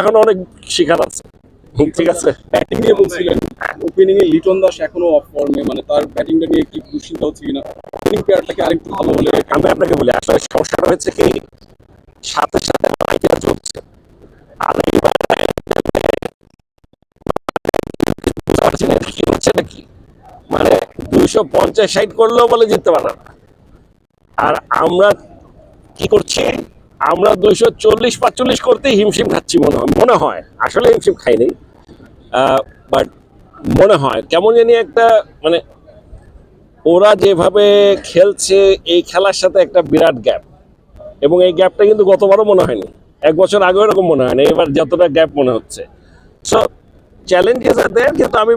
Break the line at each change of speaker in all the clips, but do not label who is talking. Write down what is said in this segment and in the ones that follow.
এখন অনেক শিকার আছে। ঠিক আছে।
ব্যাটিং নিয়ে বলছিলেন। ওপেনিং এ লিটন দাস এখনও অফ ফর্মে মানে তার ব্যাটিংটা নিয়ে কি দুশ্চিন্তা হচ্ছে কিনা? ওপেনিং প্লেয়ারটাকে আরেকটু ভালো হলে
আমি আপনাকে বলি আসলে সমস্যাটা হচ্ছে কি সাথে সাথে আইডিয়া চলছে আর এইবার পারছি না কি হচ্ছে নাকি মানে দুইশো পঞ্চাশ ষাট করলেও বলে জিততে পারে আর আমরা কি করছি? আমরা দুইশো চল্লিশ পাঁচচল্লিশ করতেই হিমশিম খাচ্ছি মনে হয় মনে হয়। আসলে হিমশিম খাইনি। বাট মনে হয়, কেমন জানি একটা মানে ওরা যেভাবে খেলছে, এই খেলার সাথে একটা বিরাট গ্যাপ এবং এই গ্যাপটা কিন্তু গতবারও মনে হয়নি। এক বছর আগেও এরকম মনে হয়নি, এবার যতটা গ্যাপ মনে হচ্ছে। সো চ্যালেঞ্জেস আর দেয় কিন্তু আমি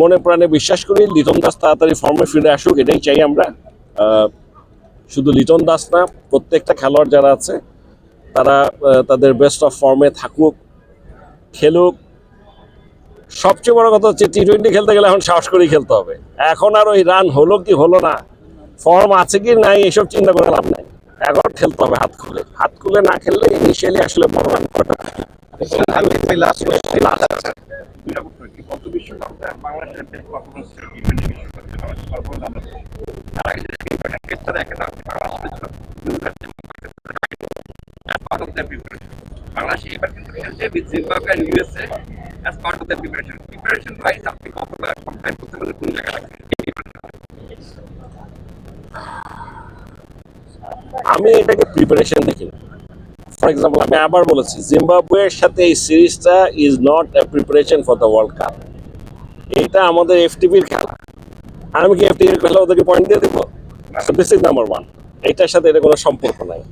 মনে প্রাণে বিশ্বাস করি, লিটন দাস তাড়াতাড়ি ফর্মে ফিরে আসুক, এটাই চাই আমরা। শুধু লিটন দাস না, প্রত্যেকটা খেলোয়াড় যারা আছে, তারা তাদের বেস্ট অফ ফর্মে থাকুক, খেলুক। সবচেয়ে বড় কথা হচ্ছে টি টোয়েন্টি খেলতে গেলে এখন সাহস করেই খেলতে হবে। এখন আর ওই রান হলো কি হলো না ফর্ম আছে কি নাই এসব চিন্তা করে লাভ নাই। এখন খেলতে হবে হাত খুলে। হাত খুলে না খেললে ইনিশিয়ালি আসলে বড় রান
বাংলাদেশের বেশ পারফরমেন্স ছিল টি-টোয়েন্টি বাংলাদেশের পারফরমেন্স আমরা ছিল। তার আগে যে ক্রিকেটের টেস্টটা দেখে না Bangladesh part of the preparation Bangladesh এবার কিন্তু খেলছে with Zimbabwe and USA as part of the preparation preparation wise আপনি কতটা কম্পেয়ার করতে পারবেন, কোন জায়গাটা
আমি এটাকে প্রিপারেশন দেখি ফর এক্সাম্পল আমি আবার বলেছি, জিম্বাবুয়ের সাথে এই সিরিজটা is not a preparation for the world cup এটা আমাদের এফটিপির খেলা। আমি কি এফটিপির খেলা ওদেরকে পয়েন্ট দিয়ে দেবো? দিস ইজ নাম্বার ওয়ান এটার সাথে এটা কোনো সম্পর্ক নাই।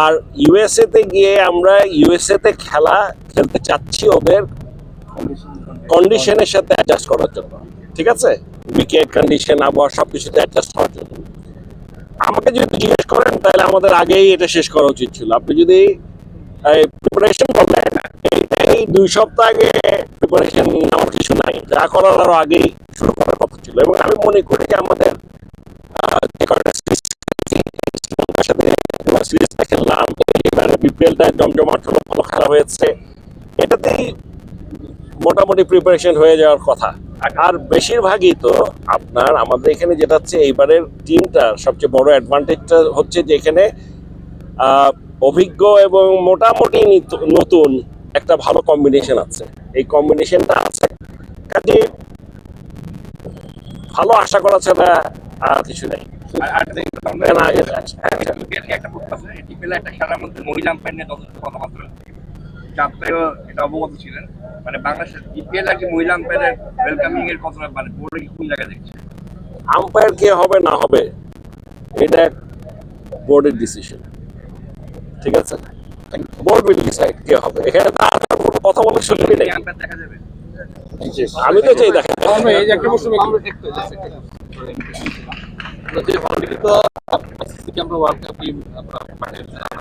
আর ইউএসএ তে গিয়ে আমরা ইউএসএ তে খেলা খেলতে চাচ্ছি ওদের কন্ডিশনের সাথে অ্যাডজাস্ট করার জন্য। ঠিক আছে? উইকেট কন্ডিশন আবহাওয়া সব কিছুতে অ্যাডজাস্ট হওয়ার জন্য। আমাকে যদি জিজ্ঞেস করেন, তাহলে আমাদের আগেই এটা শেষ করা উচিত ছিল। আপনি যদি প্রিপারেশন করলেন এইটাই দুই সপ্তাহ আগে প্রিপারেশন কিছু নাই। যা করার আগেই শুরু করার কথা ছিল। এবং আমি মনে করি যে আমাদের মোটামুটি প্রিপারেশন হয়ে যাওয়ার কথা। আর বেশিরভাগই তো আপনার আমাদের এখানে যেটা হচ্ছে, এইবারের সবচেয়ে বড় অ্যাডভান্টেজটা হচ্ছে অভিজ্ঞ এবং মোটামুটি নতুন একটা ভালো কম্বিনেশন আছে। এই কম্বিনেশনটা আছে। কাজে ভালো আশা করা ছাড়া আর কিছু নেই। না, এটা
অবগত ছিলেন। মানে বাংলাদেশের বিপিএল আর কি মহিলা আম্পায়ারের ওয়েলকামিং এর কতটা মানে বোর্ডে কি কোন জায়গায় দেখছে?
আম্পায়ার কে হবে না হবে এটা বোর্ডের ডিসিশন ঠিক আছে? বোর্ড উইল ডিসাইড কে হবে। এখানে তো আর কোনো কথা বলার নেই। আমি তো চাই দেখা
একটা প্রশ্ন
আমরা একটু just একটা আমরা যে অলরেডি তো আইসিসি আমরা ওয়ার্ল্ড কাপ আমরা পাঠিয়েছি আমরা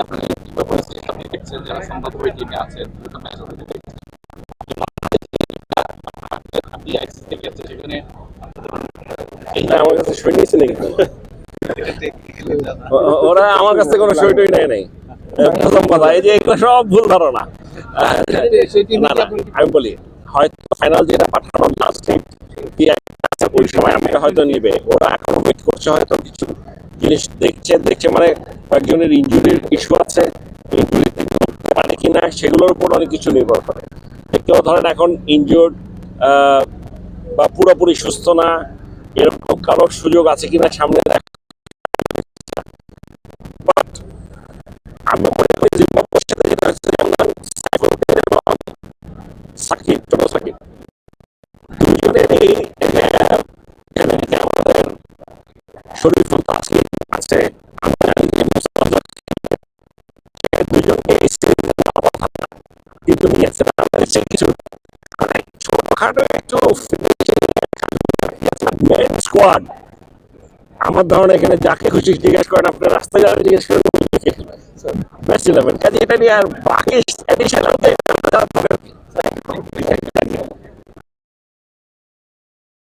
আপনারা কীভাবে বলছি আপনি দেখছেন যারা সম্ভাব্য ওই টিমে আছেন দুটো ম্যাচ অলরেডি দেখছেন আপনি আইসিসি থেকে আছে সেখানে
আমার কাছে সই নিয়েছে নাকি ও- ও- ওরা আমার কাছ কোনো সই টই নেয় নাই। প্রথম কথা এই যে এগুলো সব ভুল ধারণা। আমি বলি হয়তো ফাইনাল যেটা পাঠানো লাস্ট কি একটা ওই সময় আমাকে হয়তো নিবে। ওরা এখন ওয়েট করছে হয়তো কিছু জিনিস দেখছে দেখছে মানে কয়েকজনের ইঞ্জুরির ইস্যু আছে ইঞ্জুরি পারে কিনা, সেগুলোর উপর অনেক কিছু নির্ভর করে। কেউ ধরেন এখন ইনজুর্ড বা পুরোপুরি সুস্থ না, এরকম কারোর সুযোগ আছে কিনা সামনে দেখ আমি মনে করি যেটা হচ্ছে সাকিব একটু মেন স্কোয়াড আমার ধারণা এখানে যাকে খুশি জিজ্ঞেস করেন আপনি রাস্তায় যাবেন জিজ্ঞেস করেন বেস্ট ইলেভেন কাজে এটা নিয়ে আর বাকি অ্যাডিশনাল